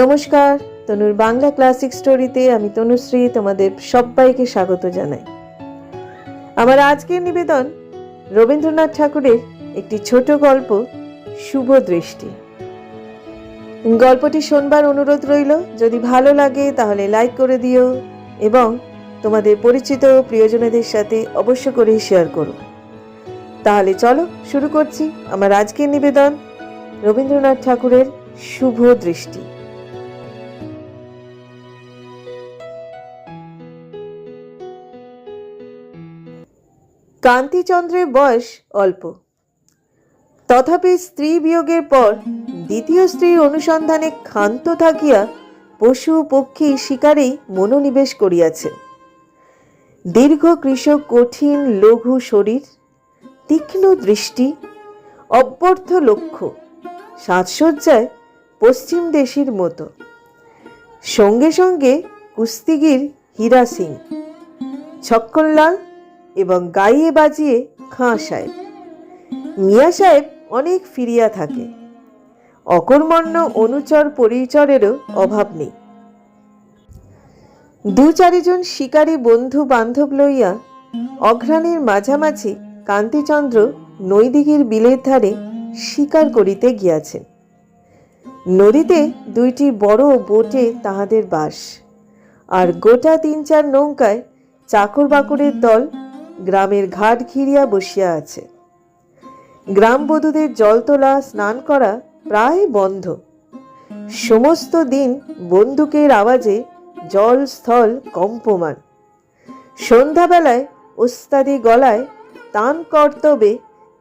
নমস্কার, তনুর বাংলা ক্লাসিক স্টোরিতে আমি তনুশ্রী তোমাদের সবাইকে স্বাগত জানাই। আমার আজকের নিবেদন রবীন্দ্রনাথ ঠাকুরের একটি ছোট গল্প, শুভ দৃষ্টি। গল্পটি শোনবার অনুরোধ রইল, যদি ভালো লাগে তাহলে লাইক করে দিও এবং তোমাদের পরিচিত প্রিয়জনদের সাথে অবশ্য করে শেয়ার করো। তাহলে চলো শুরু করছি আমার আজকের নিবেদন রবীন্দ্রনাথ ঠাকুরের শুভ দৃষ্টি। কান্তিচন্দ্রের বয়স অল্প। তথাপি স্ত্রী বিয়োগের পর দ্বিতীয় স্ত্রীর অনুসন্ধানে ক্ষান্ত থাকিয়া পশু পক্ষী শিকারেই মনোনিবেশ করিয়াছেন দীর্ঘ, কৃষক, কঠিন, লঘু শরীর, তীক্ষ্ণ দৃষ্টি, অব্যর্থ লক্ষ্য, সাজসজ্জায় পশ্চিম দেশের মতো। সঙ্গে সঙ্গে কুস্তিগির হীরা সিং ছক্কনলাল এবং গাইয়ে বাজিয়ে খাঁ সাহেব। মিয়া সাহেব অনেক ফিরিয়া থাকে। অকর্মণ্য অনুচর পরিচরেরও অভাব নেই। দু চারিজন শিকারী বন্ধু বান্ধব লইয়া অঘ্রাণের মাঝামাঝি কান্তিচন্দ্র নৈদিঘির বিলের ধারে শিকার করিতে গিয়াছেন। নদীতে দুইটি বড় বোটে তাহাদের বাস। আর গোটা তিন চার নৌকায় চাকর বাকরের দল গ্রামের ঘাট ঘিরিয়া বসিয়া আছে। গ্রামবধূদের জল তোলা, স্নান করা প্রায় বন্ধ। সমস্ত দিন বন্দুকের আওয়াজে জল স্থল কম্পমান। সন্ধ্যাবেলায় ওস্তাদি গলায় তান কর্তবে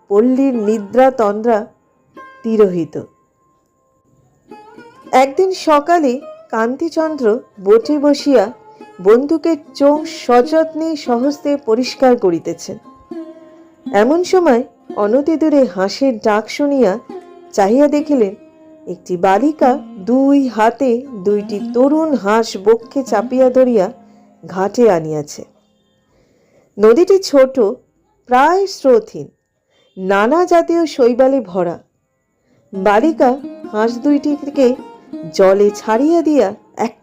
পল্লীর নিদ্রা তন্দ্রা তিরোহিত। একদিন সকালে কান্তিচন্দ্র বোটে বসিয়া বন্দুকের চোখ সযত্নে সহস্তে পরিষ্কার করিতেছেন। এমন সময় অনতি দূরে হাঁসের ডাক শুনিয়া চাহিয়া দেখিলেন, একটি বালিকা দুই হাতে দুইটি তরুণ হাঁস বক্ষে চাপিয়া ধরিয়া ঘাটে আনিয়াছে। নদীটি ছোট, প্রায় স্রোতহীন, নানা জাতীয় শৈবালে ভরা। বালিকা হাঁস দুইটিকে জলে ছাড়িয়া দিয়া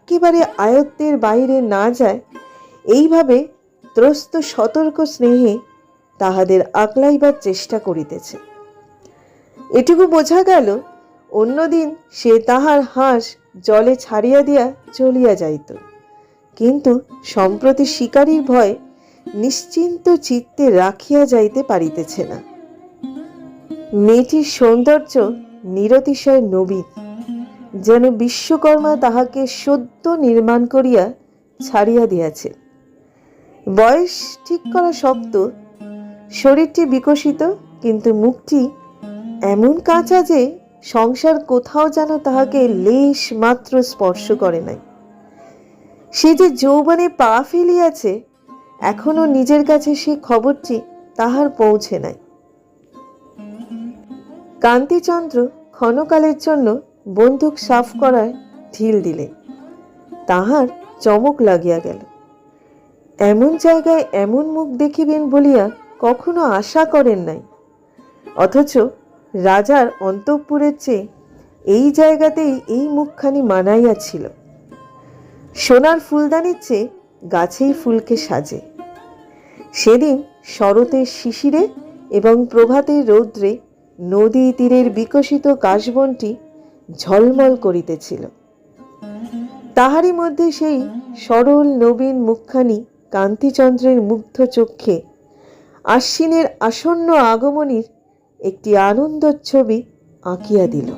একেবারে আয়ত্তের বাইরে না যায়, এইভাবে ত্রস্ত সতর্ক স্নেহে তাহাদের আকলাইবার চেষ্টা করিতেছে। এটুকু বোঝা গেল, অন্যদিন সে তাহার হাঁস জলে ছাড়িয়া দিয়া চলিয়া যাইত। কিন্তু সম্প্রতি শিকারীর ভয় নিশ্চিন্ত চিত্তে রাখিয়া যাইতে পারিতেছে না। মেয়েটির সৌন্দর্য নিরতিশয় নবীন। যেন বিশ্বকর্মা তাহাকে সদ্য নির্মাণ করিয়া ছাড়িয়া দিয়াছে। বয়স ঠিক করা শক্ত, শরীরটি বিকশিত, কিন্তু মুখটি এমন কাঁচা যে সংসার কোথাও যেন তাহাকে লেশ মাত্র স্পর্শ করে নাই। সে যে যৌবনে পা ফেলিয়াছে, এখনও নিজের কাছে সে খবরটি তাহার পৌঁছে নাই। কান্তিচন্দ্র ক্ষণকালের জন্য বন্দুক সাফ করায় ঢিল দিলে। তাহার চমক লাগিয়া গেল। এমন জায়গায় এমন মুখ দেখিবেন বলিয়া কখনো আশা করেন নাই। অথচ রাজার অন্তঃপুরের চেয়ে এই জায়গাতেই এই মুখখানি মানাইয়াছিল। সোনার ফুলদানির চেয়ে গাছেই ফুলকে সাজে। সেদিন শরতের শিশিরে এবং প্রভাতের রৌদ্রে নদী তীরের বিকশিত কাশবনটি ঝলমল করিতেছিল। তাহারই মধ্যে সেই সরল নবীন মুখখানি কান্তিচন্দ্রের মুগ্ধ চক্ষে আশ্বিনের আসন্ন আগমনীর একটি আনন্দ ছবি আঁকিয়া দিল।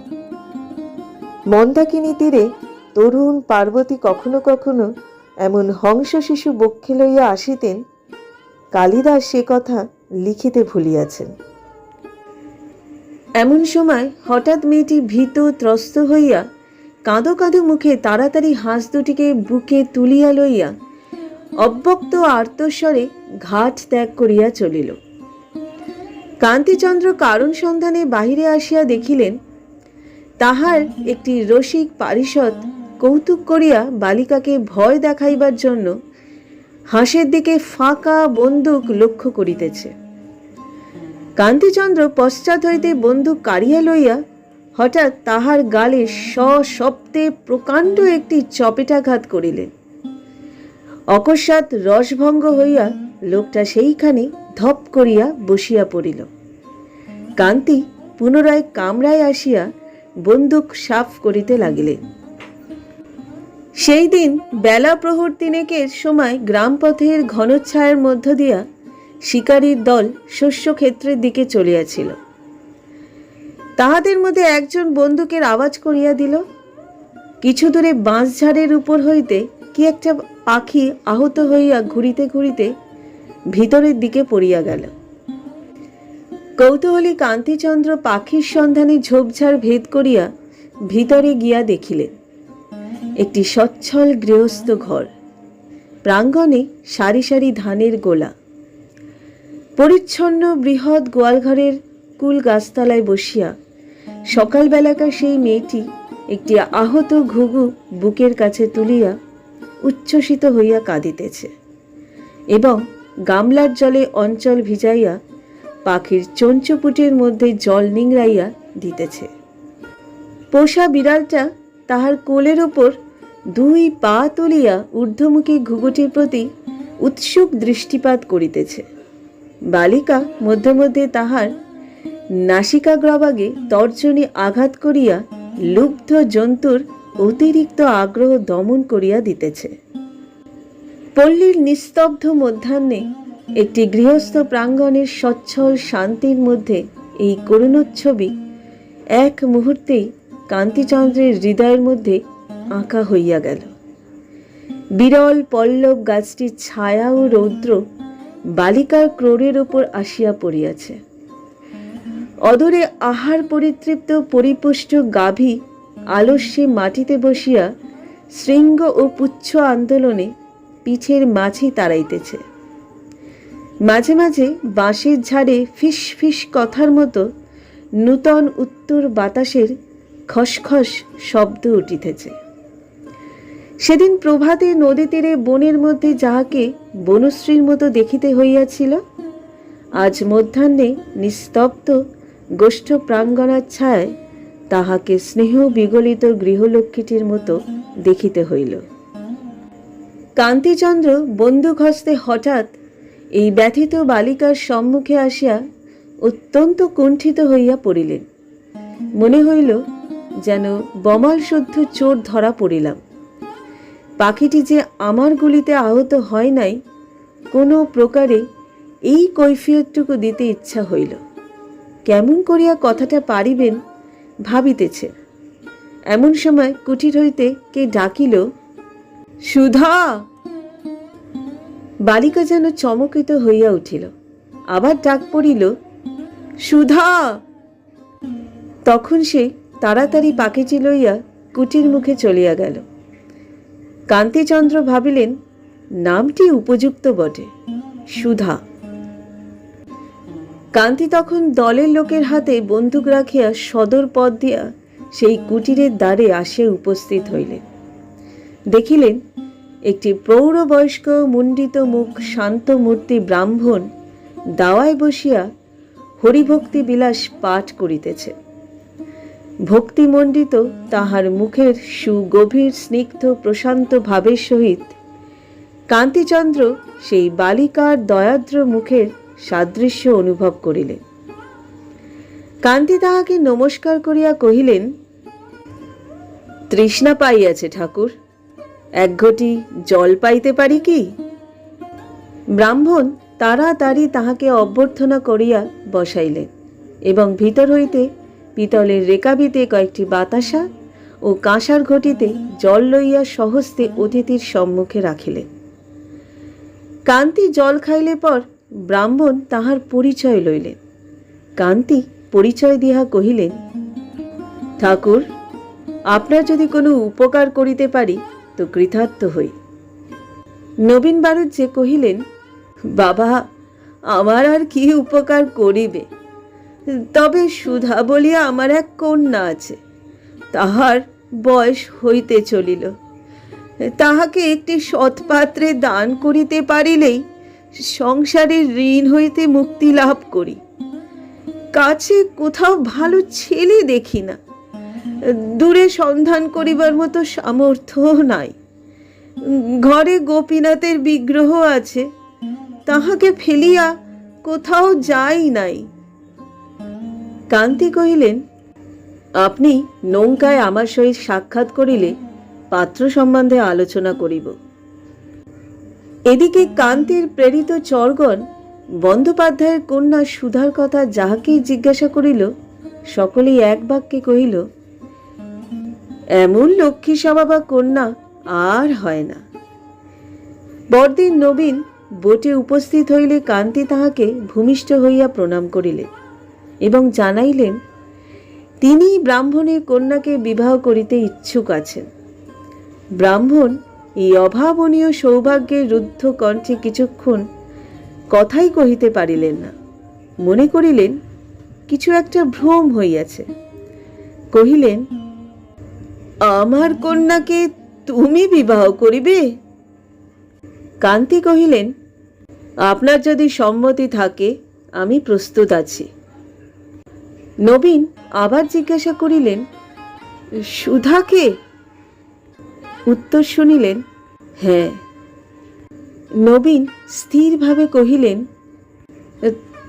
মন্দাকিনী তীরে তরুণ পার্বতী কখনো কখনো এমন হংস শিশু বক্ষে লইয়া আসিতেন, কালিদাস সে কথা লিখিতে ভুলিয়াছেন। এমন সময় হঠাৎ মেয়েটি ভীত ত্রস্ত হইয়া কাঁদো কাঁদো মুখে তাড়াতাড়ি হাঁস দুটিকে বুকে তুলিয়া লইয়া অব্যক্ত আর্তস্বরে ঘাট ত্যাগ করিয়া চলিল। কান্তিচন্দ্র কারণ সন্ধানে বাহিরে আসিয়া দেখিলেন, তাহার একটি রসিক পারিষদ কৌতুক করিয়া বালিকাকে ভয় দেখাইবার জন্য হাঁসের দিকে ফাঁকা বন্দুক লক্ষ্য করিতেছে। কান্তিচন্দ্র পশ্চাৎ হইতে বন্দুক কাড়িয়া লইয়া হঠাৎ তাহার গালে সশব্দে প্রকাণ্ড একটি চপেটাঘাত করিলেন। অকস্মাৎ রসভঙ্গ হইয়া লোকটা সেইখানে ধপ করিয়া বসিয়া পড়িল। কান্তি পুনরায় কামরায় আসিয়া বন্দুক সাফ করিতে লাগিলেন। সেই দিন বেলা প্রহর তিনেকের সময় গ্রামপথের ঘনচ্ছায়ার মধ্য দিয়া শিকারীর দল শস্যক্ষেত্রের দিকে চলিয়াছিল। তাহাদের মধ্যে একজন বন্দুকের আওয়াজ করিয়া দিল, কিছু দূরে বাঁশঝাড়ের উপর হইতে কি একটা পাখি আহত হইয়া ঘুরিতে ঘুরিতে ভিতরের দিকে পড়িয়া গেল। কৌতূহলী কান্তিচন্দ্র পাখির সন্ধানে ঝোপঝাড় ভেদ করিয়া ভিতরে গিয়া দেখিলেন, একটি সচ্ছল গৃহস্থ ঘর। প্রাঙ্গণে সারি সারি ধানের গোলা। পরিচ্ছন্ন বৃহৎ গোয়ালঘরের কুল গাছতলায় বসিয়া সকালবেলাকার সেই মেয়েটি একটি আহত ঘুঘু বুকের কাছে তুলিয়া উচ্ছ্বসিত হইয়া কাঁদিতেছে এবং গামলার জলে অঞ্চল ভিজাইয়া পাখির চঞ্চপুটের মধ্যে জল নিংড়াইয়া দিতেছে। পোষা বিড়ালটা তাহার কোলের ওপর দুই পা তুলিয়া ঊর্ধ্বমুখী ঘুঘুটির প্রতি উৎসুক দৃষ্টিপাত করিতেছে। বালিকা মধ্যে মধ্যে তাহার নাসিকাগ্রভাগে তর্জনী আঘাত করিয়া লুব্ধ জন্তুর অতিরিক্ত আগ্রহ দমন করিয়া দিতেছে। পল্লীর নিস্তব্ধ মধ্যাহ্নে একটি গৃহস্থ প্রাঙ্গণের সচ্ছল শান্তির মধ্যে এই করুণোচ্ছবি এক মুহূর্তেই কান্তিচন্দ্রের হৃদয়ের মধ্যে আঁকা হইয়া গেল। বিরল পল্লব গাছটির ছায়া ও রৌদ্র বালিকার ক্রোড়ের ওপর আসিয়া পড়িয়াছে। অদূরে আহার পরিতৃপ্ত পরিপুষ্ট গাভী আলস্যে মাটিতে বসিয়া শৃঙ্গ ও পুচ্ছ আন্দোলনে পিঠের মাঝি তাড়াইতেছে মাঝে মাঝে বাঁশের ঝাড়ে ফিস ফিস কথার মতো নূতন উত্তর বাতাসের খসখস শব্দ উঠিতেছে। সেদিন প্রভাতে নদী তীরে বনের মধ্যে যাহাকে বনশ্রীর মতো দেখিতে হইয়াছিল। আজ মধ্যাহ্নে নিস্তব্ধ গোষ্ঠ প্রাঙ্গণার ছায় তাহাকে স্নেহ বিগলিত গৃহলক্ষ্মীটির মতো দেখিতে হইল। কান্তিচন্দ্র বন্দুক হস্তে হঠাৎ এই ব্যথিত বালিকার সম্মুখে আসিয়া অত্যন্ত কুণ্ঠিত হইয়া পড়িলেন। মনে হইল যেন বমাল শুদ্ধ চোর ধরা পড়িলাম। পাখিটি যে আমার গুলিতে আহত হয় নাই, কোনো প্রকারে এই কৈফিয়তটুকু দিতে ইচ্ছা হইল। কেমন করিয়া কথাটা পারিবেন ভাবিতেছে। এমন সময় কুটির হইতে কে ডাকিল, সুধা! বালিকা যেন চমকিত হইয়া উঠিল। আবার ডাক পড়িল, সুধা! তখন সে তাড়াতাড়ি পাখিটি লইয়া কুটির মুখে চলিয়া গেল। কান্তিচন্দ্র ভাবিলেন, নামটি উপযুক্ত বটে, সুধা। কান্তি তখন দলের লোকের হাতে বন্দুক রাখিয়া সদর পথ দিয়া সেই কুটিরের দ্বারে আসিয়া উপস্থিত হইলেন। দেখিলেন, একটি প্রৌঢ়বয়স্ক মুণ্ডিত মুখ শান্ত মূর্তি ব্রাহ্মণ দাওয়ায় বসিয়া হরিভক্তি বিলাস পাঠ করিতেছে। ভক্তিমণ্ডিত তাহার মুখের সুগভীর, স্নিগ্ধ, প্রশান্ত ভাবের সহিত কান্তিচন্দ্র সেই বালিকার দয়াদ্র মুখের সাদৃশ্য অনুভব করিলেন। কান্তি তাহাকে নমস্কার করিয়া কহিলেন, তৃষ্ণা পাইয়াছে ঠাকুর, এক ঘটি জল পাইতে পারি কি? ব্রাহ্মণ তাড়াতাড়ি তাহাকে অভ্যর্থনা করিয়া বসাইলেন এবং ভিতর হইতে পিতলের রেকাবিতে কয়েকটি বাতাসা ও কাঁসার ঘটিতে জল লইয়া সহস্তে অতিথির সম্মুখে রাখিলেন। কান্তি জল খাইলে পর ব্রাহ্মণ তাহার পরিচয় লইলেন। কান্তি পরিচয় দিহা কহিলেন, ঠাকুর, আপনার যদি কোনো উপকার করিতে পারি তো কৃতার্থ হই। নবীন বারুজ্জে কহিলেন, বাবা, আমার আর কি উপকার করিবে? তবে সুধা বলিয়া আমার এক কন্যা আছে। তাহার বয়স হইতে চলিল। তাহাকে একটি সৎপাত্রে দান করিতে পারিলেই সংসারের ঋণ হইতে মুক্তি লাভ করি। কাছে কোথাও ভালো ছেলে দেখি না। দূরে সন্ধান করিবার মতো সামর্থ্য নাই। ঘরে গোপীনাথের বিগ্রহ আছে। তাহাকে ফেলিয়া কোথাও যাই নাই। কান্তি কহিলেন, আপনি নৌকায় আমার সহিত সাক্ষাৎ করিলে পাত্র সম্বন্ধে আলোচনা করিব। এদিকে কান্তির প্রেরিত চরগণ বন্দ্যোপাধ্যায়ের কন্যা সুধার কথা যাহাকেই জিজ্ঞাসা করিল, সকলেই এক বাক্যে কহিল, এমন লক্ষ্মী স্বভাবা কন্যা আর হয় না। পরদিন নবীন বোটে উপস্থিত হইলে কান্তি তাহাকে ভূমিষ্ঠ হইয়া প্রণাম করিলেন এবং জানাইলেন তিনি ব্রাহ্মণের কন্যাকে বিবাহ করিতে ইচ্ছুক আছেন। ব্রাহ্মণ এই অভাবনীয় সৌভাগ্যের রুদ্ধ কণ্ঠে কিছুক্ষণ কথাই কহিতে পারিলেন না। মনে করিলেন, কিছু একটা ভ্রম হইয়াছে। কহিলেন, আমার কন্যাকে তুমি বিবাহ করিবে? কান্তি কহিলেন, আপনার যদি সম্মতি থাকে, আমি প্রস্তুত আছি। নবীন আবার জিজ্ঞাসা করিলেন, সুধাকে? উত্তর শুনিলেন হ্যাঁ। নবীন স্থিরভাবে কহিলেন,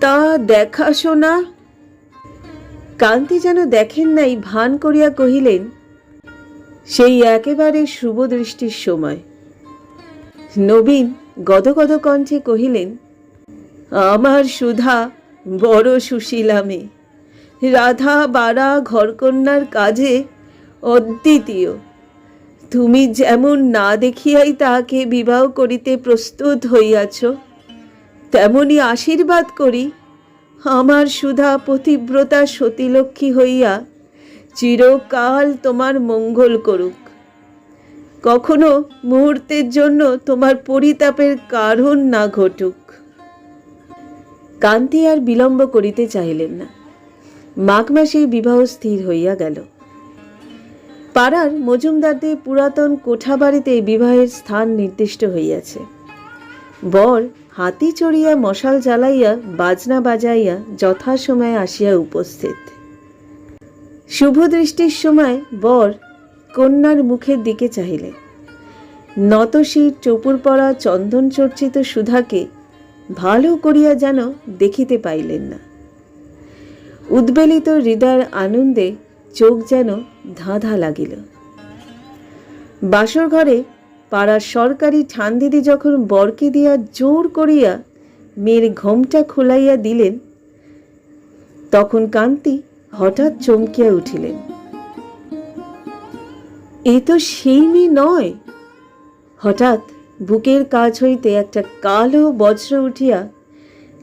তা দেখাশোনা কান্তি যেন দেখেন নাই, ভান করিয়া কহিলেন, সেই একেবারে শুভ দৃষ্টির সময়। নবীন গদগদ কণ্ঠে কহিলেন, আমার সুধা বড় সুশীলা মেয়ে। রাধা বাড়া ঘরকন্যার কাজে অদ্বিতীয়। তুমি যেমন না দেখিয়াই তাহাকে বিবাহ করিতে প্রস্তুত হইয়াছ, তেমনি আশীর্বাদ করি। আমার সুধা পতিব্রতা সতীলক্ষ্মী হইয়া চিরকাল তোমার মঙ্গল করুক। কখনো মুহূর্তের জন্য তোমার পরিতাপের কারণ না ঘটুক। কান্তি আর বিলম্ব করিতে চাহিলেন না। মাঘ মাসেই বিবাহ স্থির হইয়া গেল। পাড়ার মজুমদারদের পুরাতন কোঠাবাড়িতে বিবাহের স্থান নির্দিষ্ট হইয়াছে। বর হাতি চড়িয়া মশাল জ্বালাইয়া বাজনা বাজাইয়া যথাসময়ে আসিয়া উপস্থিত। শুভ দৃষ্টির সময় বর কন্যার মুখের দিকে চাহিলেন। নতশির চপুর পড়া চন্দন চর্চিত সুধাকে ভালো করিয়া যেন দেখিতে পাইলেন না। উদ্বেলিত হৃদয়ের আনন্দে চোখ যেন ধাঁধা লাগিল। বাসর ঘরে পাড়ার সরকারি ঠান্দিদি যখন বরকে দিয়া জোর করিয়া মেয়ের ঘোমটা খোলাইয়া দিলেন, তখন কান্তি হঠাৎ চমকিয়া উঠিলেন। এ তো সেই মেয়ে নয়? হঠাৎ বুকের কাজ হইতে একটা কালো বজ্র উঠিয়া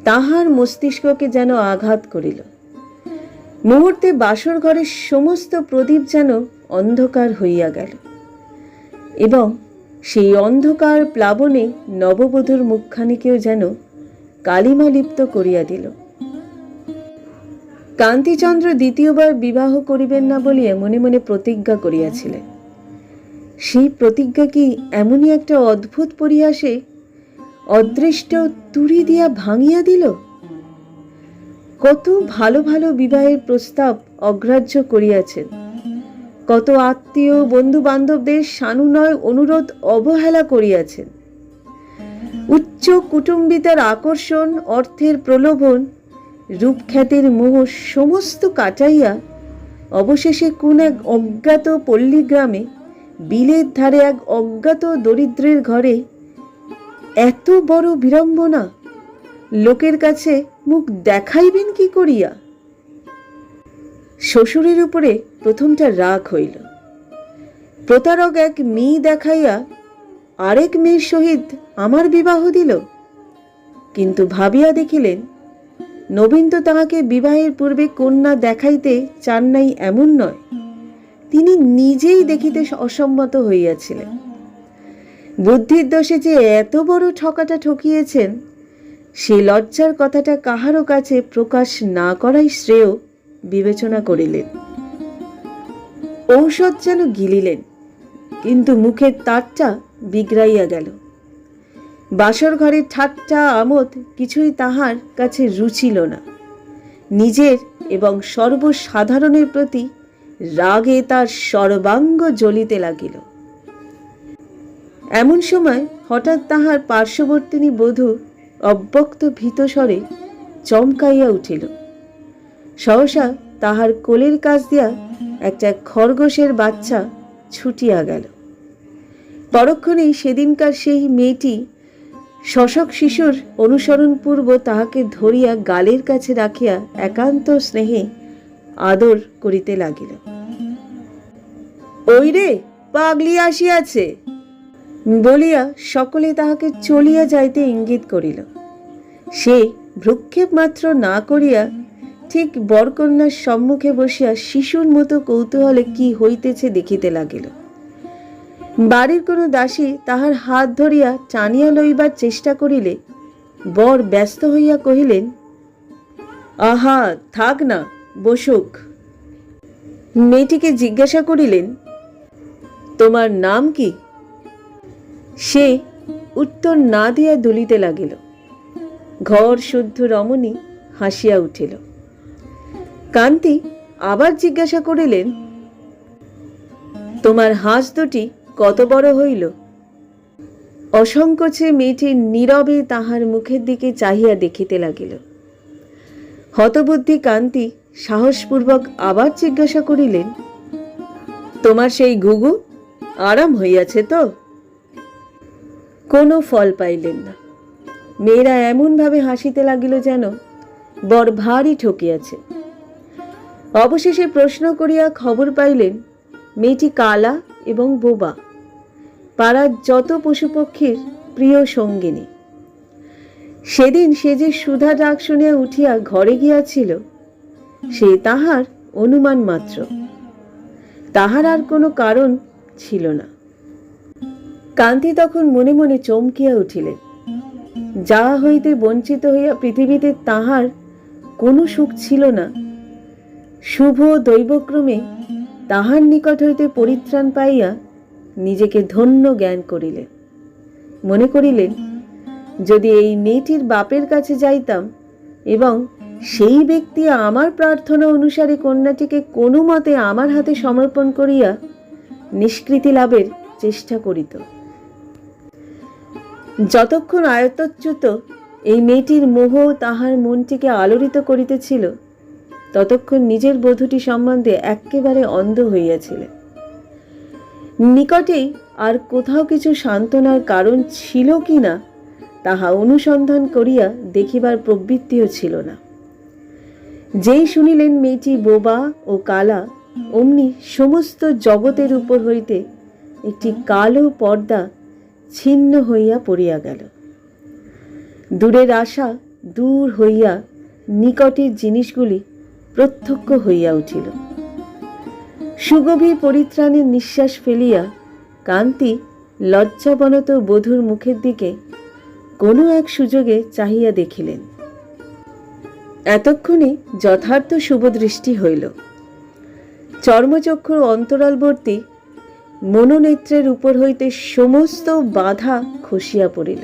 তাহার মস্তিষ্ককে যেন আঘাত করিল। মুহূর্তে বাসর ঘরের সমস্ত প্রদীপ যেন অন্ধকার হইয়া গেল। এবং সেই অন্ধকার প্লাবনে নববধূর মুখখানিকেও যেন কালিমা লিপ্ত করিয়া দিল। কান্তিচন্দ্র দ্বিতীয়বার বিবাহ করিবেন না বলিয়া মনে মনে প্রতিজ্ঞা করিয়াছিলেন। সেই প্রতিজ্ঞা কি এমনই একটা অদ্ভুত পরিহাসে অদৃষ্ট তুড়ি দিয়া ভাঙিয়া দিল? কত ভালো ভালো বিবাহের প্রস্তাব অগ্রাহ্য করিয়াছেন। কত আত্মীয় বন্ধু বান্ধবদের সানুনয় অনুরোধ অবহেলা করিয়াছেন। উচ্চ কুটুম্বিতার আকর্ষণ, অর্থের প্রলোভন, রূপখ্যাতির মোহ সমস্ত কাটাইয়া অবশেষে কোন এক অজ্ঞাত পল্লীগ্রামে বিলের ধারে এক অজ্ঞাত দরিদ্রের ঘরে এত বড় বিড়ম্বনা লোকের কাছে মুখ দেখাইবেন কি করিয়া? শ্বশুরের উপরে প্রথমটা রাগ হইল। প্রতারক এক মেয়ে দেখাইয়া আরেক মেয়ের সহিত আমার বিবাহ দিল। কিন্তু ভাবিয়া দেখিলেন, নবীন তো তাহাকে বিবাহের পূর্বে কন্যা দেখাইতে চান নাই এমন নয়। তিনি নিজেই দেখিতে অসম্মত হইয়াছিলেন। বুদ্ধির দোষে যে এত বড় ঠকাটা ঠকিয়েছেন সে লজ্জার কথাটা কাহারও কাছে প্রকাশ না করাই শ্রেয় বিবেচনা করিলেন। ঔষধ যেন গিলিলেন, কিন্তু মুখের তারটা বিগড়াইয়া গেল। বাসর ঘরের ঠাট্টা আমোদ কিছুই তাহার কাছে রুচিল না। নিজের এবং সর্বসাধারণের প্রতি রাগে তার সর্বাঙ্গ জ্বলিতে লাগিল। এমন সময় হঠাৎ তাহার পার্শ্ববর্তিনী বধূ অব্যক্ত ভীতস্বরে চমকাইয়া উঠিল। সহসা তাহার কোলের কাছ দিয়া একটা খরগোশের বাচ্চা ছুটিয়া গেল। পরক্ষণেই সেদিনকার সেই মেয়েটি শশক শিশুর অনুসরণপূর্ব তাহাকে ধরিয়া গালের কাছে রাখিয়া একান্ত স্নেহে আদর করিতে লাগিল। ওই রে, পাগলি আসিয়াছে! বলিয়া সকলে তাহাকে চলিয়া যাইতে ইঙ্গিত করিল। সে ভ্রুক্ষেপ মাত্র না করিয়া ঠিক বরকন্যার সম্মুখে বসিয়া শিশুর মতো কৌতূহলে কি হইতেছে দেখিতে লাগিল। বাড়ির কোনো দাসী তাহার হাত ধরিয়া টানিয়া লইবার চেষ্টা করিলে বর ব্যস্ত হইয়া কহিলেন, আহা, থাক না, বসুক। মেয়েটিকে জিজ্ঞাসা করিলেন, তোমার নাম কি? সে উত্তর না দিয়া দুলিতে লাগিল। ঘর শুদ্ধ রমণী হাসিয়া উঠিল। কান্তি আবার জিজ্ঞাসা করিলেন, তোমার হাঁস দুটি কত বড় হইল? অসংকোচে মেয়েটি নীরবে তাহার মুখের দিকে চাহিয়া দেখিতে লাগিল। হতবুদ্ধি কান্তি সাহসপূর্বক আবার জিজ্ঞাসা করিলেন, তোমার সেই ঘুঘু? আরাম হইয়াছে তো? কোনো ফল পাইলেন না। মেয়েরা এমনভাবে হাসিতে লাগিল যেন বর ভারী ঠকিয়াছে। অবশেষে প্রশ্ন করিয়া খবর পাইলেন, মেয়েটি কালা এবং বোবা। পাড়ার যত পশুপক্ষীর প্রিয় সঙ্গিনী। সেদিন সে যে সুধা ডাক শুনিয়া উঠিয়া ঘরে গিয়াছিল, সে তাহার অনুমান মাত্র। তাহার আর কোনো কারণ ছিল না। কান্তি তখন মনে মনে চমকিয়া উঠিলেন যা হইতে বঞ্চিত হইয়া পৃথিবীতে তাহার কোনো সুখ ছিল না। শুভ দৈবক্রমে তাহার নিকট হইতে পরিত্রাণ পাইয়া নিজেকে ধন্য জ্ঞান করিলেন মনে করিলেন যদি এই মেয়েটির বাপের কাছে যাইতাম এবং সেই ব্যক্তি আমার প্রার্থনা অনুসারে কন্যাটিকে কোনো মতে আমার হাতে সমর্পণ করিয়া নিষ্কৃতি লাভের চেষ্টা করিত। যতক্ষণ আয়ত্তচ্যুত এই মেয়েটির মোহ তাহার মনটিকে আলোড়িত করিতেছিল, ততক্ষণ নিজের বধূটি সম্বন্ধে একেবারে অন্ধ হইয়াছিলেন নিকটেই আর কোথাও কিছু সান্ত্বনার কারণ ছিল কি না, তাহা অনুসন্ধান করিয়া দেখিবার প্রবৃত্তিও ছিল না। যেই শুনিলেন মেয়েটি বোবা ও কালা, অমনি সমস্ত জগতের উপর হইতে একটি কালো পর্দা ছিন্ন হইয়া পড়িয়া গেল। দূরের আশা, দূর হইয়া নিকটের জিনিসগুলি প্রত্যক্ষ হইয়া উঠিল। সুগভীর পরিত্রাণের নিঃশ্বাস ফেলিয়া কান্তি লজ্জাবনত বধূর মুখের দিকে কোনো এক সুযোগে চাহিয়া দেখিলেন। এতক্ষণে যথার্থ শুভদৃষ্টি হইল। চর্মচক্ষুর অন্তরালবর্তী মনোনেত্রের উপর হইতে সমস্ত বাধা খসিয়া পড়িল।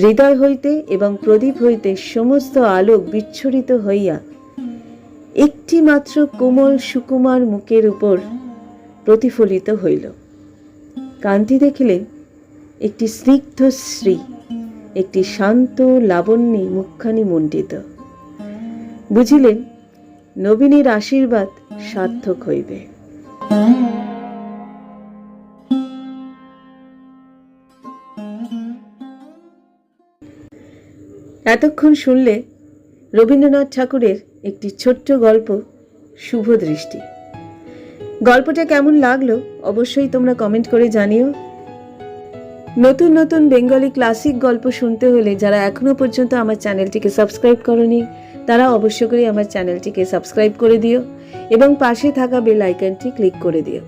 হৃদয় হইতে এবং প্রদীপ হইতে সমস্ত আলোক বিচ্ছুরিত হইয়া একটি মাত্র কোমল সুকুমার মুখের উপর প্রতিফলিত হইল। কান্তি দেখিলেন, একটি স্নিগ্ধ শ্রী একটি শান্ত লাবণ্যে মুখখানি মণ্ডিত। বুঝিলেন, নবীনের আশীর্বাদ সার্থক হইবে। এতক্ষণ শুনলে রবীন্দ্রনাথ ঠাকুরের একটি ছোট্ট গল্প, শুভ দৃষ্টি। গল্পটা কেমন লাগল অবশ্যই তোমরা কমেন্ট করে জানিও। নতুন নতুন বেঙ্গলি ক্লাসিক গল্প শুনতে হলে যারা এখনও পর্যন্ত আমার চ্যানেলটিকে সাবস্ক্রাইব করনি, তারা অবশ্য করে আমার চ্যানেলটিকে সাবস্ক্রাইব করে দিও এবং পাশে থাকা বেল আইকনটি ক্লিক করে দিও।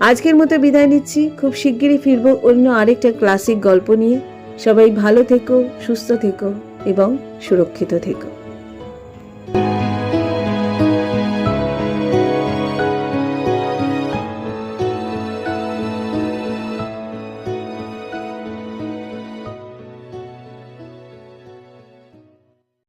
আজকের মতো বিদায় নিচ্ছি। খুব শিগগিরই ফিরব অন্য আরেকটা ক্লাসিক গল্প নিয়ে। সবাই ভালো থেকো সুস্থ থেকো এবং সুরক্ষিত থেকো।